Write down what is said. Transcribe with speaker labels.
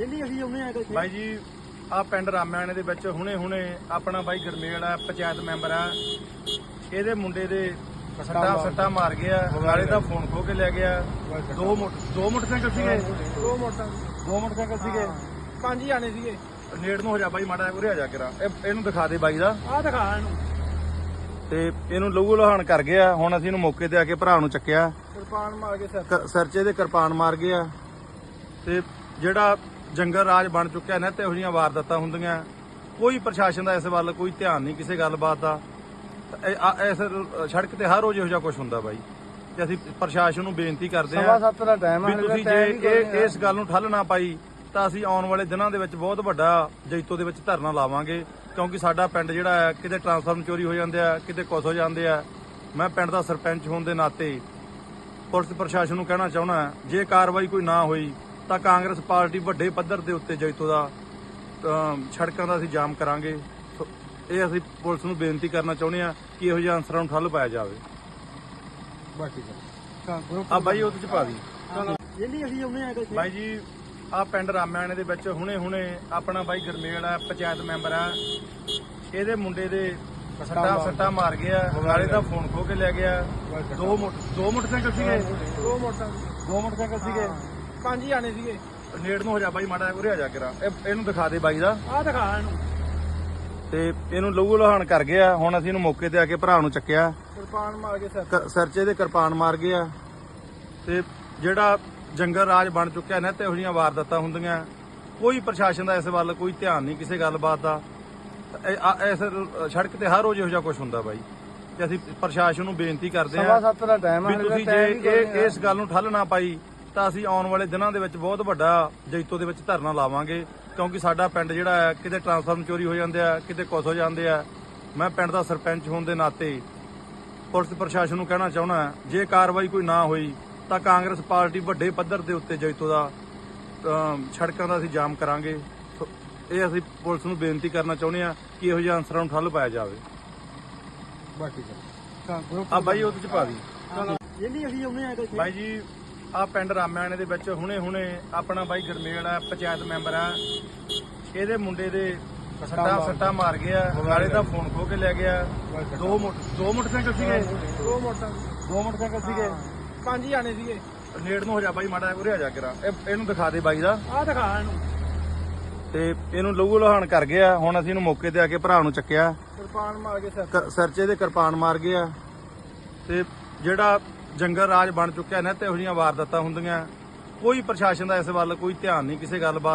Speaker 1: ਜਿਹੜੀ ਅਸੀਂ ਆਉਂਦੇ ਆ
Speaker 2: ਬਾਈ ਜੀ ਆ ਪਿੰਡ ਰਾਮਿਆਣੇ ਦੇ ਵਿੱਚ ਹੁਣੇ ਹੁਣੇ ਆਪਣਾ ਬਾਈ ਗਰਮੇਲ ਆ ਪੰਚਾਇਤ ਮੈਂਬਰ ਆ। ਇਹਦੇ ਮੁੰਡੇ ਦੇ ਸੱਟਾ ਸੱਟਾ ਮਾਰ ਗਿਆ। ਨਾਲੇ ਦਾ ਫੋਨ ਖੋ ਕੇ ਲੈ ਗਿਆ। ਦੋ ਮੋਟ- ਦੋ ਮੋਟਰਸਾਈਕਲ ਸੀਗੇ?
Speaker 1: ਦੋ ਮੋਟਰ
Speaker 2: ਦੋ ਮੋਟਰਸਾਈਕਲ ਸੀਗੇ?
Speaker 1: ਪੰਜ ਜਾਣੇ ਸੀਗੇ।
Speaker 2: ਨੇੜ ਨੂੰ ਹੋ ਜਾ ਬਾਈ ਮਾੜਾ ਜਿਹਾ ਉਰੇ ਆ ਜਾ ਕਰਾ। ਇਹਨੂੰ ਦਿਖਾ ਦੇ ਬਾਈ ਦਾ।
Speaker 1: ਆਹ ਦਿਖਾ ਇਹਨੂੰ।
Speaker 2: ਤੇ ਇਹਨੂੰ ਲਹੂ ਲਹਾਨ ਕਰ ਗਿਆ। ਹੁਣ ਅਸੀਂ ਇਹਨੂੰ ਮੌਕੇ ਤੇ ਆ ਕੇ ਭਰਾ ਨੂੰ ਚੱਕਿਆ।
Speaker 1: ਕਿਰਪਾਨ ਮਾਰ ਕੇ ਸਿਰ
Speaker 2: ਸਿਰ 'ਚ ਇਹਦੇ ਕਿਰਪਾਨ ਮਾਰ ਗਿਆ। ਤੇ ਜਿਹੜਾ ਜੰਗਲ ਰਾਜ ਬਣ ਚੁੱਕਿਆ ਨਾ ਤੇ ਇਹੋ ਜਿਹੀਆਂ ਵਾਰਦਾਤਾਂ ਹੁੰਦੀਆਂ। ਕੋਈ ਪ੍ਰਸ਼ਾਸਨ ਦਾ ਇਸ ਵੱਲ ਕੋਈ ਧਿਆਨ ਨਹੀਂ ਕਿਸੇ ਗੱਲਬਾਤ ਦਾ। ਇਸ ਸੜਕ ਤੇ ਹਰ ਰੋਜ਼ ਇਹੋ ਜਿਹਾ ਕੁਝ ਹੁੰਦਾ ਬਾਈ। ਤੇ ਅਸੀਂ ਪ੍ਰਸ਼ਾਸਨ ਨੂੰ ਬੇਨਤੀ ਕਰਦੇ
Speaker 1: ਸਵਾ
Speaker 2: ਹਾਂ
Speaker 1: ਸੱਤ ਦਾ ਟਾਈਮ
Speaker 2: ਵੀ ਤੁਸੀਂ ਜੇ ਇਸ ਗੱਲ ਨੂੰ ਠੱਲ ਨਾ ਪਾਈ ਤਾਂ ਅਸੀਂ ਆਉਣ ਵਾਲੇ ਦਿਨਾਂ ਦੇ ਵਿੱਚ ਬਹੁਤ ਵੱਡਾ ਜੈਤੋ ਦੇ ਵਿੱਚ ਧਰਨਾ ਲਾਵਾਂਗੇ। ਕਿਉਂਕਿ ਸਾਡਾ ਪਿੰਡ ਜਿਹੜਾ ਹੈ ਕਿਤੇ ਟਰਾਂਸਫਾਰਮ ਚੋਰੀ ਹੋ ਜਾਂਦੇ ਆ ਕਿਤੇ ਕੁਛ ਹੋ ਜਾਂਦੇ ਆ। ਮੈਂ ਪਿੰਡ ਦਾ ਸਰਪੰਚ ਹੋਣ ਦੇ ਨਾਤੇ ਪੁਲਿਸ ਪ੍ਰਸ਼ਾਸਨ ਨੂੰ ਕਹਿਣਾ ਚਾਹੁੰਦਾ ਜੇ ਕਾਰਵਾਈ ਕੋਈ ਨਾ ਹੋਈ ਤਾਂ ਕਾਂਗਰਸ ਪਾਰਟੀ ਵੱਡੇ ਪੱਧਰ ਦੇ ਉੱਤੇ ਜੈਤੋ ਦਾ ਸੜਕਾਂ ਦਾ ਅਸੀਂ ਜਾਮ ਕਰਾਂਗੇ। ਇਹ ਅਸੀਂ ਪੁਲਿਸ ਨੂੰ ਬੇਨਤੀ ਕਰਨਾ ਚਾਹੁੰਦੇ ਆ ਕਿ ਇਹੋ ਜਿਹੇ ਅਨਸਰਾਂ ਨੂੰ ਠੱਲ ਪਾਇਆ ਜਾਵੇ। ਆ ਬਾਈ ਉਹਦੇ ਚ ਪਾ ਦੀ।
Speaker 1: ਜਿਹੜੀ ਅਸੀਂ ਆਉਂਦੇ ਆ
Speaker 2: ਬਾਈ ਜੀ ਆ ਪਿੰਡ ਰਾਮਿਆਣੇ ਦੇ ਵਿੱਚ ਹੁਣੇ ਹੁਣੇ ਆਪਣਾ ਬਾਈ ਗਰਮੇਲ ਆ ਪੰਚਾਇਤ ਮੈਂਬਰ ਆ। ਇਹਦੇ ਮੁੰਡੇ ਦੇ ਸੱਟਾ ਸੱਟਾ ਮਾਰ ਗਿਆ। ਨਾਲੇ ਦਾ ਫੋਨ ਖੋ ਕੇ ਲੈ ਗਿਆ। ਦੋ ਮੋਟ- ਦੋ ਮੋਟਰਸਾਈਕਲ ਸੀਗੇ।
Speaker 1: ਦੋ ਮੋਟਰ
Speaker 2: ਦੋ ਮੋਟਰਸਾਈਕਲ ਸੀਗੇ।
Speaker 1: ਪੰਜ ਜਾਣੇ ਸੀਗੇ।
Speaker 2: ਨੇੜ ਨੂੰ ਹੋ ਜਾ ਬਾਈ ਮਾੜਾ ਉਰੇ ਆ ਜਾ ਕਰਾ ਇਹਨੂੰ ਦਿਖਾ ਦੇ ਬਾਈ ਦਾ।
Speaker 1: ਆਹ ਦਿਖਾ ਇਹਨੂੰ।
Speaker 2: ਤੇ ਇਹਨੂੰ ਲਹੂ ਲਹਾਨ ਕਰ ਗਿਆ। ਹੁਣ ਅਸੀਂ ਇਹਨੂੰ ਮੌਕੇ ਤੇ ਆ ਕੇ ਭਰਾ ਨੂੰ ਚੱਕਿਆ।
Speaker 1: ਕਿਰਪਾਨ ਮਾਰ ਕੇ ਸਿਰ
Speaker 2: ਕ- ਸਿਰ 'ਚ ਇਹਦੇ ਕਿਰਪਾਨ ਮਾਰ ਗਿਆ। ਤੇ ਜਿਹੜਾ ਜੰਗਲ ਰਾਜ ਬਣ ਚੁੱਕਿਆ ਨਾ ਤੇ ਇਹੋ ਜਿਹੀਆਂ ਵਾਰਦਾਤਾਂ ਹੁੰਦੀਆਂ। ਕੋਈ ਪ੍ਰਸ਼ਾਸਨ ਦਾ ਇਸ ਵੱਲ ਕੋਈ ਧਿਆਨ ਨਹੀਂ ਕਿਸੇ ਗੱਲਬਾਤ ਦਾ। ਤਾਂ ਇਹ- ਆ- ਇਸ ਰ- ਸੜਕ ਤੇ ਹਰ ਰੋਜ਼ ਇਹੋ ਜਿਹਾ ਕੁਝ ਹੁੰਦਾ ਬਾਈ। ਤੇ ਅਸੀਂ ਪ੍ਰਸ਼ਾਸਨ ਨੂੰ ਬੇਨਤੀ ਕਰਦੇ
Speaker 1: ਸਵਾ
Speaker 2: ਹਾਂ
Speaker 1: ਸੱਤ ਦਾ ਟਾਈਮ
Speaker 2: ਵੀ ਤੁਸੀਂ ਜੇ ਇਹ ਇਸ ਗੱਲ ਨੂੰ ਠੱਲ ਨਾ ਪਾਈ ਤਾਂ ਅਸੀਂ ਆਉਣ ਵਾਲੇ ਦਿਨਾਂ ਦੇ ਵਿੱਚ ਬਹੁਤ ਵੱਡਾ ਜੈਤੋ ਦੇ ਵਿੱਚ ਧਰਨਾ ਲਾਵਾਂਗੇ ਕਿਉਂਕਿ ਸਾਡਾ ਪਿੰਡ ਜਿਹੜਾ ਹੈ ਕਿਤੇ ਟਰਾਂਸਫਾਰਮ ਚੋਰੀ ਹੋ ਜਾਂਦੇ ਆ ਕਿਤੇ ਕੁਛ ਹੋ ਜਾਂਦੇ ਆ। ਮੈਂ ਪਿੰਡ ਦਾ ਸਰਪੰਚ ਹੋਣ ਦੇ ਨਾਤੇ ਪੁਲਿਸ ਪ੍ਰਸ਼ਾਸਨ ਨੂੰ ਕਹਿਣਾ ਚਾਹੁੰਦਾ ਜੇ ਕਾਰਵਾਈ ਕੋਈ ਨਾ ਹੋਈ ਤਾਂ ਕਾਂਗਰਸ ਪਾਰਟੀ ਵੱਡੇ ਪੱਧਰ ਦੇ ਉੱਤੇ ਜੈਤੋ ਦਾ ਸੜਕਾਂ ਦਾ ਅਸੀਂ ਜਾਮ ਕਰਾਂਗੇ। ਇਹ ਅਸੀਂ ਪੁਲਿਸ ਨੂੰ ਬੇਨਤੀ ਕਰਨਾ ਚਾਹੁੰਦੇ ਆ ਕਿ ਇਹੋ ਜਿਹੇ ਅਨਸਰਾਂ ਨੂੰ ਠੱਲ ਪਾਇਆ ਜਾਵੇ। ਆ ਬਾਈ ਉਹਦੇ ਚ ਪਾ ਦੀ।
Speaker 1: ਜਿਹੜੀ ਅਸੀਂ ਆਉਂਦੇ ਆ
Speaker 2: ਬਾਈ ਜੀ ਆ ਪਿੰਡ ਰਾਮਿਆਣੇ ਦੇ ਵਿੱਚ ਹੁਣੇ ਹੁਣੇ ਆਪਣਾ ਬਾਈ ਗਰਮੇਲ ਆ ਪੰਚਾਇਤ ਮੈਂਬਰ ਆ। ਇਹਦੇ ਮੁੰਡੇ ਦੇ ਸੱਟਾ ਸੱਟਾ ਮਾਰ ਗਿਆ ਨਾਲੇ ਦਾ ਫੋਨ ਖੋ ਕੇ ਲੈ ਗਿਆ। ਦੋ ਦੋ ਮੋਟਰਸਾਈਕਲ ਸੀਗੇ?
Speaker 1: ਦੋ ਮੋਟਰ
Speaker 2: ਦੋ ਮੋਟਰਸਾਈਕਲ ਸੀਗੇ?
Speaker 1: ਪੰਜ ਜਾਣੇ ਸੀਗੇ।
Speaker 2: ਨੇੜ ਨੂੰ ਹੋ ਜਾ ਬਾਈ ਮਾੜਾ ਉਰੇ ਆ ਜਾ ਕਰਾ ਇਹਨੂੰ ਦਿਖਾ ਦੇ ਬਾਈ ਦਾ।
Speaker 1: ਆਹ ਦਿਖਾ ਇਹਨੂੰ।
Speaker 2: ਤੇ ਇਹਨੂੰ ਲਹੂ ਲਹਾਨ ਕਰ ਗਿਆ। ਹੁਣ ਅਸੀਂ ਇਹਨੂੰ ਮੌਕੇ ਤੇ ਆ ਕੇ ਭਰਾ ਨੂੰ ਚੱਕਿਆ।
Speaker 1: ਕਿਰਪਾਨ ਮਾਰ ਕੇ ਸਿਰ
Speaker 2: ਸਿਰ 'ਚ ਇਹਦੇ ਕਿਰਪਾਨ ਮਾਰ ਗਿਆ। ਤੇ ਜਿਹੜਾ ਜੰਗਲ ਰਾਜ ਬਣ ਚੁੱਕਿਆ ਨਾ ਤੇ ਇਹੋ ਜਿਹੀਆਂ ਵਾਰਦਾਤਾਂ ਹੁੰਦੀਆਂ। ਕੋਈ ਪ੍ਰਸ਼ਾਸਨ ਦਾ ਇਸ ਵੱਲ ਕੋਈ ਧਿਆਨ ਨਹੀਂ, ਕਿਸੇ ਗੱਲਬਾਤ